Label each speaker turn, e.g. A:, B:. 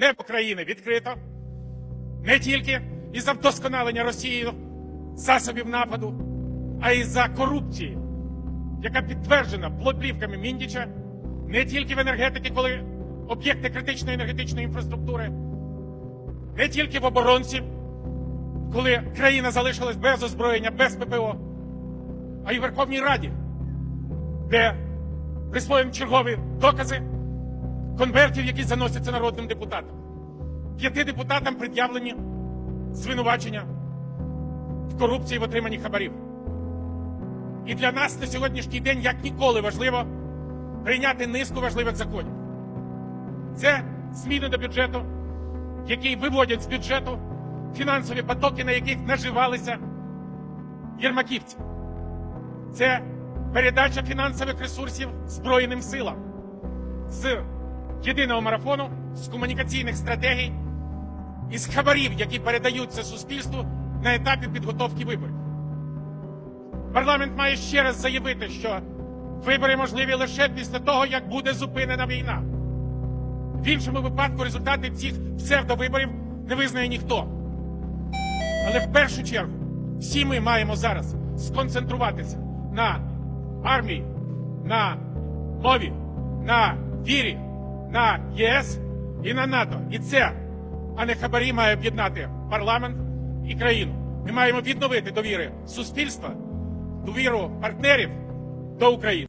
A: небо країни відкрито, не тільки із-за вдосконалення Росією засобів нападу, а й за корупції, яка підтверджена плівками Міндіча, не тільки в енергетиці, коли об'єкти критичної енергетичної інфраструктури, не тільки в оборонці, коли країна залишилась без озброєння, без ППО, а й в Верховній Раді, де присвоєні чергові докази конвертів, які заносяться народним депутатам. П'яти депутатам пред'явлені звинувачення в корупції в отриманні хабарів. І для нас на сьогоднішній день як ніколи важливо прийняти низку важливих законів. Це зміни до бюджету, які виводять з бюджету фінансові потоки, на яких наживалися єрмаківці. Це передача фінансових ресурсів Збройним силам з єдиного марафону, з комунікаційних стратегій і з хабарів, які передаються суспільству на етапі підготовки виборів. Парламент має ще раз заявити, що вибори можливі лише після того, як буде зупинена війна. В іншому випадку результати цих псевдовиборів не визнає ніхто. Але в першу чергу всі ми маємо зараз сконцентруватися на армії, на мові, на вірі, на ЄС і на НАТО. І це, а не хабарі, має об'єднати парламент і країну. Ми маємо відновити довіри суспільства, довіру партнерів до України.